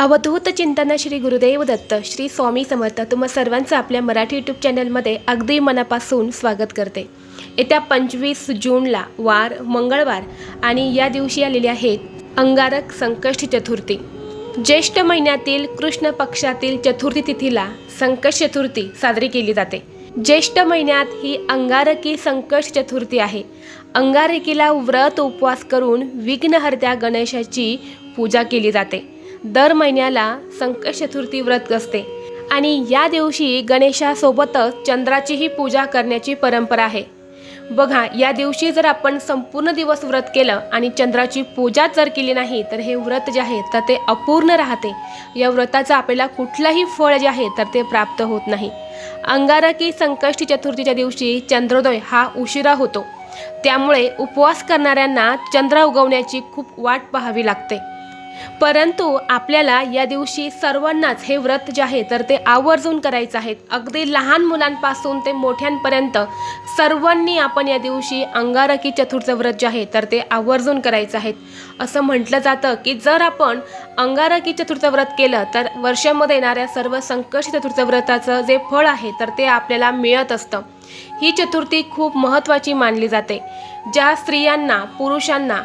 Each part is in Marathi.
अवधूत चिंतन श्री गुरुदेव दत्त श्री स्वामी समर्थ तुम्हा सर्वांचं आपल्या मराठी यूट्यूब चॅनलमध्ये अगदी मनापासून स्वागत करते. येत्या पंचवीस जूनला वार मंगळवार आणि या दिवशी आलेले आहेत अंगारक संकष्टी चतुर्थी. ज्येष्ठ महिन्यातील कृष्ण पक्षातील चतुर्थी तिथीला संकष्ट चतुर्थी साजरी केली जाते. ज्येष्ठ महिन्यात ही अंगारकी संकष्ट चतुर्थी आहे. अंगारकीला व्रत उपवास करून विघ्नहर्त्या गणेशाची पूजा केली जाते. दर महिन्याला संकट चतुर्थी व्रत असते. आणि या दिवशी गणेशासोबतच चंद्राचीही पूजा करण्याची परंपरा आहे. बघा या दिवशी जर आपण संपूर्ण दिवस व्रत केलं आणि चंद्राची पूजा जर केली नाही तर हे व्रत जे आहे तर ते अपूर्ण राहते. या व्रताचं आपल्याला कुठलंही फळ जे आहे तर ते प्राप्त होत नाही. अंगारकी संकष्टी चतुर्थीच्या दिवशी चंद्रोदय हा उशिरा होतो. त्यामुळे उपवास करणाऱ्यांना चंद्र उगवण्याची खूप वाट पाहावी लागते. परंतु आपल्याला या दिवशी सर्वांनाच हे व्रत जे आहे तर ते आवर्जून करायचं आहे. अगदी लहान मुलांपासून ते मोठ्यांपर्यंत सर्वांनी आपण या दिवशी अंगारकी चतुर्थ व्रत जे आहे तर ते आवर्जून करायचं आहे. असं म्हटलं जातं की जर आपण अंगारकी चतुर्थ व्रत केलं तर वर्षामध्ये येणाऱ्या सर्व संकष्टी चतुर्थ व्रताचं जे फळ आहे तर ते आपल्याला मिळत असतं. ही चतुर्थी खूप महत्त्वाची मानली जाते. ज्या स्त्रियांना पुरुषांना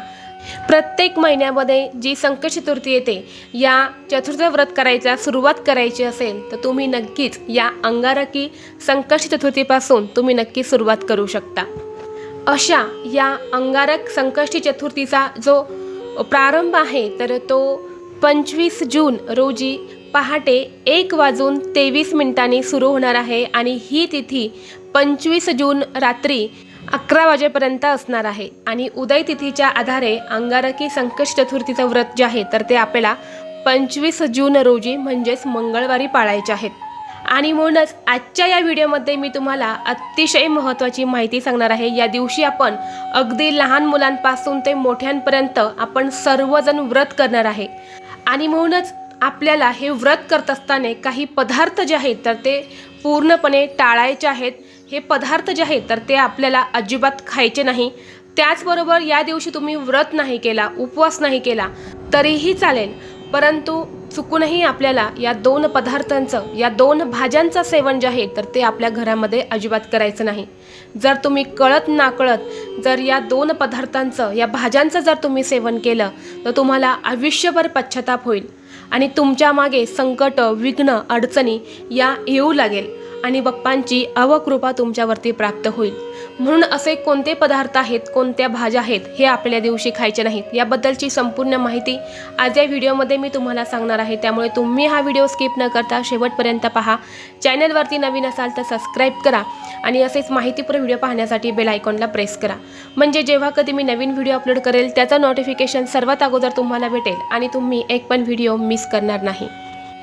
प्रत्येक महिन्यामध्ये जी संकट चतुर्थी येते या चतुर्थ व्रत करायचा सुरुवात करायची असेल तर तुम्ही नक्कीच या अंगारकी संकट चतुर्थीपासून तुम्ही नक्की सुरुवात करू शकता. अशा या अंगारक संकष्टी चतुर्थीचा जो प्रारंभ आहे तर तो पंचवीस जून रोजी पहाटे एक वाजून तेवीस मिनिटांनी सुरू होणार आहे. आणि ही तिथी पंचवीस जून रात्री अकरा वाजेपर्यंत असणार आहे आणि उदय तिथीच्या आधारे अंगारकी संकष्ट चतुर्थीचं व्रत जे आहे तर ते आपल्याला पंचवीस जून रोजी म्हणजेच मंगळवारी पाळायचे आहेत. आणि म्हणूनच आजच्या या व्हिडिओमध्ये मी तुम्हाला अतिशय महत्त्वाची माहिती सांगणार आहे. या दिवशी आपण अगदी लहान मुलांपासून ते मोठ्यांपर्यंत आपण सर्वजण व्रत करणार आहे. आणि म्हणूनच आपल्याला हे व्रत करत असताना काही पदार्थ जे आहेत तर ते पूर्णपणे टाळायचे आहेत. हे पदार्थ जे आहेत तर ते आपल्याला अजिबात खायचे नाही. त्याचबरोबर या दिवशी तुम्ही व्रत नाही केला उपवास नाही केला तरीही चालेल. परंतु चुकूनही आपल्याला या दोन पदार्थांचं या दोन भाज्यांचं सेवन जे आहे तर ते आपल्या घरामध्ये अजिबात करायचं नाही. जर तुम्ही कळत नाकळत जर या दोन पदार्थांचं या भाज्यांचं जर तुम्ही सेवन केलं तर तुम्हाला आयुष्यभर पश्चाताप होईल. आणि तुमच्या मागे संकट विघ्न अडचणी या येऊ लागेल. आणि बप्पांची अवकृपा तुमच्यावरती प्राप्त होईल. म्हणून असे कोणते पदार्थ आहेत कोणत्या भाज्या आहेत हे आपल्या दिवशी खायचे नाहीत याबद्दलची संपूर्ण माहिती आज या व्हिडिओमध्ये मी तुम्हाला सांगणार आहे. त्यामुळे तुम्ही हा व्हिडिओ स्किप न करता शेवटपर्यंत पहा. चॅनलवरती नवीन असाल तर सबस्क्राईब करा आणि असेच माहितीपूर्ण व्हिडिओ पाहण्यासाठी बेल आयकॉनला प्रेस करा. म्हणजे जेव्हा कधी मी नवीन व्हिडिओ अपलोड करेल त्याचं नोटिफिकेशन सर्वात अगोदर तुम्हाला भेटेल आणि तुम्ही एक पण व्हिडिओ मिस करणार नाही.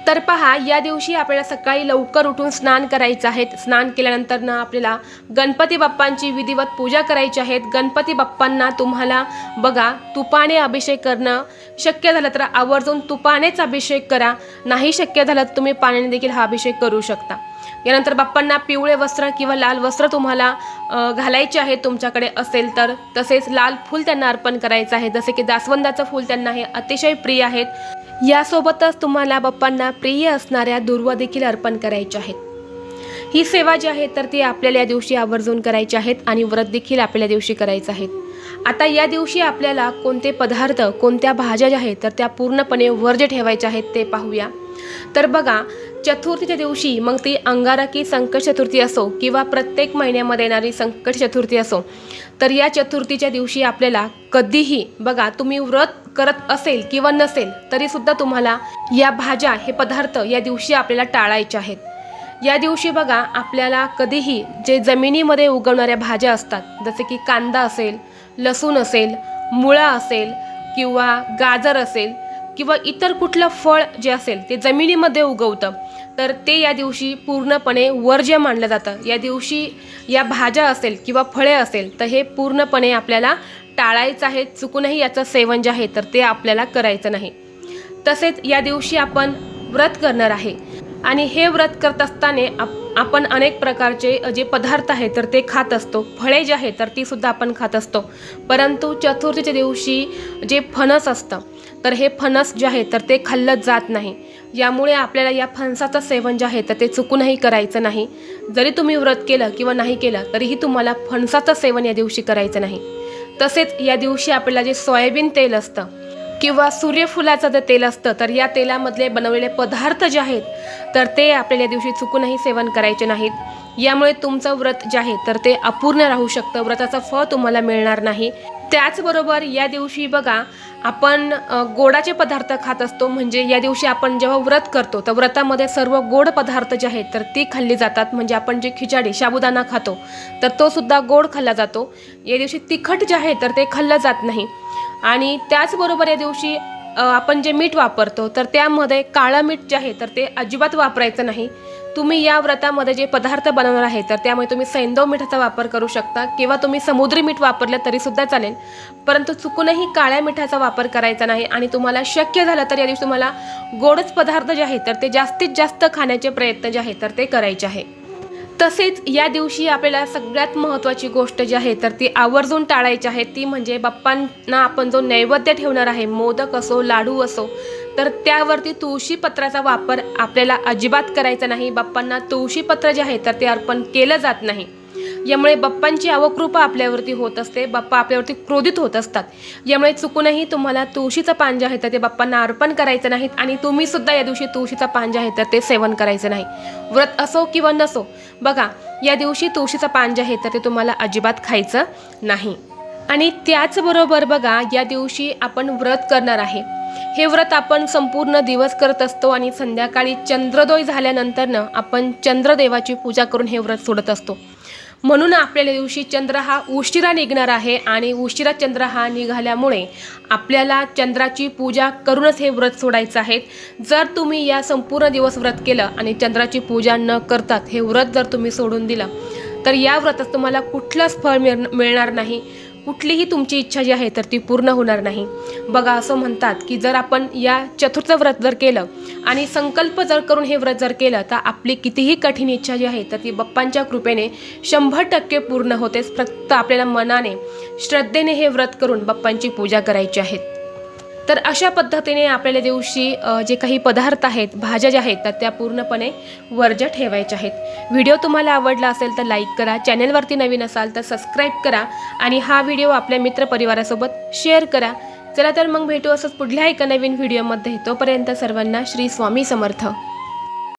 तर पहा या दिवशी आपल्याला सकाळी लवकर उठून स्नान करायचं आहे. स्नान केल्यानंतर ना आपल्याला गणपती बाप्पांची विधिवत पूजा करायची आहेत गणपती बाप्पांना तुम्हाला बघा तुपाने अभिषेक करणं शक्य झालं तर आवर्जून तुपानेच अभिषेक करा. नाही शक्य झालं तर तुम्ही पाण्याने देखील हा अभिषेक करू शकता. यानंतर बाप्पांना पिवळे वस्त्र किंवा लाल वस्त्र तुम्हाला घालायचे आहे तुमच्याकडे असेल तर तसेच लाल फूल त्यांना अर्पण करायचं आहे. जसे की जास्वंदाचं फूल त्यांना हे अतिशय प्रिय आहेत. यासोबतच तुम्हाला बाप्पांना प्रिय असणाऱ्या दुर्वा देखील अर्पण करायच्या आहेत. ही सेवा जी आहे तर ती आपल्याला या दिवशी आवर्जून करायची आहेत आणि व्रत देखील आपल्या दिवशी करायचं आहेत. आता या दिवशी आपल्याला कोणते पदार्थ कोणत्या भाज्या ज्या आहेत तर त्या पूर्णपणे वर्ज ठेवायच्या आहेत ते पाहूया. तर बघा चतुर्थीच्या दिवशी मग ती अंगारकी संकट चतुर्थी असो किंवा प्रत्येक महिन्यामध्ये येणारी संकट चतुर्थी असो तर या चतुर्थीच्या दिवशी आपल्याला कधीही बघा तुम्ही व्रत करत असेल किंवा नसेल तरीसुद्धा तुम्हाला या भाज्या हे पदार्थ या दिवशी आपल्याला टाळायचे आहेत. या दिवशी बघा आपल्याला कधीही जे जमिनीमध्ये उगवणाऱ्या भाज्या असतात जसे की कांदा असेल लसूण असेल मुळा असेल किंवा गाजर असेल किंवा इतर कुठलं फळ जे असेल ते जमिनीमध्ये उगवतं तर ते या दिवशी पूर्णपणे वर्ज्य मानलं जातं. या दिवशी या भाज्या असेल किंवा फळे असेल तर हे पूर्णपणे आपल्याला टाळायचं आहे चुकूनही याचं सेवन जे आहे तर ते आपल्याला करायचं नाही. तसेच या दिवशी आपण व्रत करणार आहे. आणि हे व्रत करत असताना आप आपण अनेक प्रकारचे जे पदार्थ आहेत तर ते खात असतो. फळे जे आहेत तर ती सुद्धा आपण खात असतो. परंतु चतुर्थीच्या दिवशी जे फणस असतं तर हे फणस जे आहे तर ते खाल्लं जात नाही. यामुळे आपल्याला या फणसाचं सेवन जे आहे तर ते चुकूनही करायचं नाही. जरी तुम्ही व्रत केलं किंवा नाही केलं तरीही तुम्हाला फणसाचं सेवन या दिवशी करायचं नाही. तसेच या दिवशी आपल्याला जे सोयाबीन तेल असतं किंवा सूर्यफुलाचं जे तेल असतं तर या तेलामधले बनवलेले पदार्थ जे आहेत तर ते आपल्याला या दिवशी चुकूनही सेवन करायचे नाहीत. यामुळे तुमचं व्रत जे आहे तर ते अपूर्ण राहू शकतं. व्रताचं फळ तुम्हाला मिळणार नाही. त्याचबरोबर या दिवशी बघा आपण गोडाचे पदार्थ खात असतो. म्हणजे या दिवशी आपण जेव्हा व्रत करतो तर व्रतामध्ये सर्व गोड पदार्थ जे आहेत तर ती खाल्ली जातात. म्हणजे आपण जे खिचडी साबुदाणा खातो तर तो सुद्धा गोड खाल्ला जातो. या दिवशी तिखट जे आहे तर ते खाल्लं जात नाही. आणि त्याचबरोबर या दिवशी आपण जे मीठ वापरतो तर त्यामध्ये काळं मीठ जे आहे तर ते अजिबात वापरायचं नाही. तुम्ही या व्रतामध्ये जे पदार्थ बनवणार आहे तर त्यामुळे तुम्ही सैंदव मिठाचा वापर करू शकता किंवा तुम्ही समुद्री मीठ वापरलं तरीसुद्धा चालेल. परंतु चुकूनही काळ्या मिठाचा वापर करायचा नाही आणि तुम्हाला शक्य झालं तर या दिवशी तुम्हाला गोडच पदार्थ जे आहे तर ते जास्तीत जास्त खाण्याचे प्रयत्न जे आहे तर ते करायचे आहे. तसेच या दिवशी आपल्याला सगळ्यात महत्त्वाची गोष्ट जी आहे तर ती आवर्जून टाळायची आहे. ती म्हणजे बाप्पांना आपण जो नैवेद्य ठेवणार आहे मोदक असो लाडू असो तर त्यावरती तुळशी पत्राचा वापर आपल्याला अजिबात करायचा नाही. बाप्पांना तुळशी पत्र जे आहे तर ते अर्पण केलं जात नाही. यामुळे बाप्पांची अवकृपा आपल्यावरती होत असते. बाप्पा आपल्यावरती क्रोधित होत असतात. यामुळे चुकूनही तुम्हाला तुळशीचं पान जे आहे तर ते बाप्पांना अर्पण करायचं नाहीत आणि तुम्ही सुद्धा या दिवशी तुळशीचं पान जे आहे तर ते सेवन करायचं नाही. व्रत असो किंवा नसो बघा या दिवशी तुळशीचं पान जे आहे तर ते तुम्हाला अजिबात खायचं नाही. आणि त्याचबरोबर बघा या दिवशी आपण व्रत करणार आहे. हे व्रत आपण संपूर्ण दिवस करत असतो आणि संध्याकाळी चंद्रोदय झाल्यानंतरनं आपण चंद्रदेवाची पूजा करून हे व्रत सोडत असतो. म्हणून आपल्याला दिवशी चंद्र हा उशिरा निघणार आहे आणि उशिरा चंद्र हा निघाल्यामुळे आपल्याला चंद्राची पूजा करूनच हे व्रत सोडायचं आहे. जर तुम्ही या संपूर्ण दिवस व्रत केलं आणि चंद्राची पूजा न करतात हे व्रत जर तुम्ही सोडून दिलं तर या व्रतात तुम्हाला कुठलंच फळ मिळ मिळणार नाही. कुठलीही तुमची इच्छा जी आहे तर ती पूर्ण होणार नाही. बघा असं म्हणतात की जर आपण या चतुर्थ व्रत जर केलं आणि संकल्प जर करून हे व्रत जर केलं तर आपली कितीही कठीण इच्छा जी आहे तर ती बाप्पांच्या कृपेने शंभर टक्के पूर्ण होतेच फक्त आपल्याला मनाने श्रद्धेने हे व्रत करून बाप्पांची पूजा करायची आहेत तर अशा पद्धतीने आपल्याला दिवशी जे काही पदार्थ आहेत भाज्या ज्या आहेत तर त्या पूर्णपणे वर्ज्य ठेवायच्या आहेत. व्हिडिओ तुम्हाला आवडला असेल तर लाईक करा चॅनलवरती नवीन असाल तर सबस्क्राईब करा आणि हा व्हिडिओ आपल्या मित्रपरिवारासोबत शेअर करा. चला तर मग भेटू असंच पुढल्या एका नवीन व्हिडिओमध्ये. तोपर्यंत सर्वांना श्री स्वामी समर्थ.